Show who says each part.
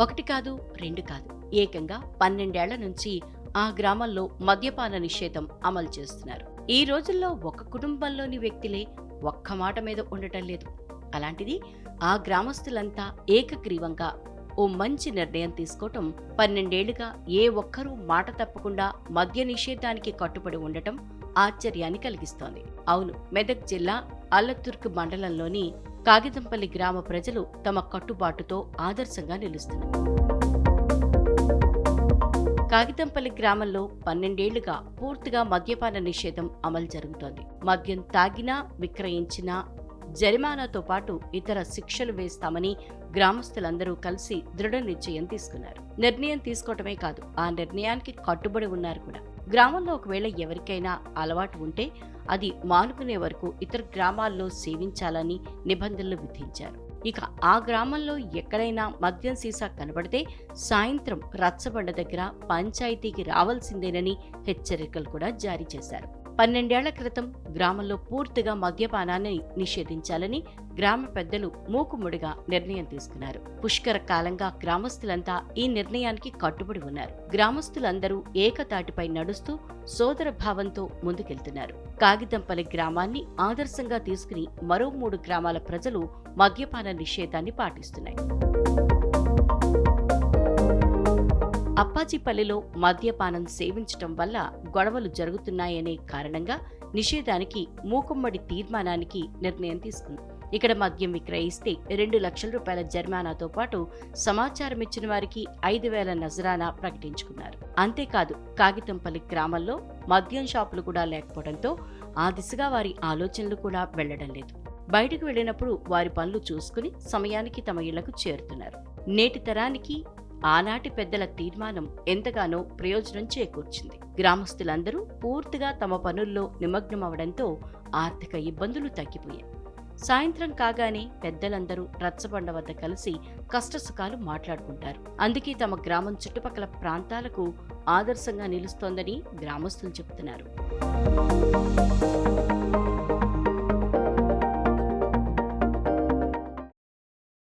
Speaker 1: ఒకటి కాదు రెండు కాదు. ఏకంగా పన్నెండేళ్ళ నుంచి ఆ గ్రామంలో మద్యపాన నిషేధం అమలు చేస్తున్నారు. ఈ రోజుల్లో ఒక కుటుంబంలోని వ్యక్తులే ఒక్క మాట మీద ఉండటం లేదు. అలాంటిది ఆ గ్రామస్తులంతా ఏకగ్రీవంగా ఓ మంచి నిర్ణయం తీసుకోవటం పన్నెండేళ్ళుగా ఏ ఒక్కరూ మాట తప్పకుండా మద్య నిషేధానికి కట్టుబడి ఉండటం ఆశ్చర్యాన్ని కలిగిస్తోంది. అవును మెదక్ జిల్లా అల్లతుర్క్ మండలంలోని కాగితంపల్లి గ్రామ ప్రజలు తమ కట్టుబాటుతో ఆదర్శంగా నిలుస్తున్నారు. కాగితంపల్లి గ్రామంలో పన్నెండేళ్ళుగా పూర్తిగా మద్యపాన నిషేధం అమలు జరుగుతోంది. మద్యం తాగినా విక్రయించినా జరిమానాతో పాటు ఇతర శిక్షలు వేస్తామని గ్రామస్తులందరూ కలిసి దృఢ నిశ్చయం తీసుకున్నారు. నిర్ణయం తీసుకోవటమే కాదు ఆ నిర్ణయానికి కట్టుబడి ఉన్నారు కూడా. గ్రామంలో ఒకవేళ ఎవరికైనా అలవాటు ఉంటే అది మానుకునే వరకు ఇతర గ్రామాల్లో సేవించాలని నిబంధనలు విధించారు. ఇక ఆ గ్రామంలో ఎక్కడైనా మద్యం సీసా కనబడితే సాయంత్రం రచ్చబండ దగ్గర పంచాయతీకి రావాల్సిందేనని హెచ్చరికలు కూడా జారీ చేశారు. పన్నెండేళ్ళ క్రితం గ్రామంలో పూర్తిగా మద్యపానాన్ని నిషేధించాలని గ్రామ పెద్దలు మూకుముడిగా నిర్ణయం తీసుకున్నారు. పుష్కర కాలంగా గ్రామస్తులంతా ఈ నిర్ణయానికి కట్టుబడి ఉన్నారు. గ్రామస్తులందరూ ఏకతాటిపై నడుస్తూ సోదర భావంతో ముందుకెళ్తున్నారు. కాగితంపల్లి గ్రామాన్ని ఆదర్శంగా తీసుకుని మరో మూడు గ్రామాల ప్రజలు మద్యపాన నిషేధాన్ని పాటిస్తున్నాయి. అప్పాజీపల్లిలో మద్యపానం సేవించటం వల్ల గొడవలు జరుగుతున్నాయనే కారణంగా నిషేధానికి మూకుమ్మడి తీర్మానానికి నిర్ణయం తీసుకుంది. ఇక్కడ మద్యం విక్రయిస్తే రెండు లక్షల రూపాయల జరిమానాతో పాటు సమాచారం ఇచ్చిన వారికి ఐదు వేల నజరానా ప్రకటించుకున్నారు. అంతేకాదు కాగితంపల్లి గ్రామంలో మద్యం షాపులు కూడా లేకపోవడంతో ఆ దిశగా వారి ఆలోచనలు కూడా వెళ్ళడం లేదు. బయటకు వెళ్ళినప్పుడు వారి పనులు చూసుకుని సమయానికి తమ ఇళ్ళకు చేరుతున్నారు. నేటి తరానికి ఆనాటి పెద్దల తీర్మానం ఎంతగానో ప్రయోజనం చేకూర్చింది. గ్రామస్తులందరూ పూర్తిగా తమ పనుల్లో నిమగ్నమవడంతో ఆర్థిక ఇబ్బందులు తగ్గిపోయాయి. సాయంత్రం కాగానే పెద్దలందరూ రచ్చబండ వద్ద కలిసి కష్టసుఖాలు మాట్లాడుకుంటారు. అందుకే తమ గ్రామం చుట్టుపక్కల ప్రాంతాలకు ఆదర్శంగా నిలుస్తోందని గ్రామస్తులు చెబుతున్నారు.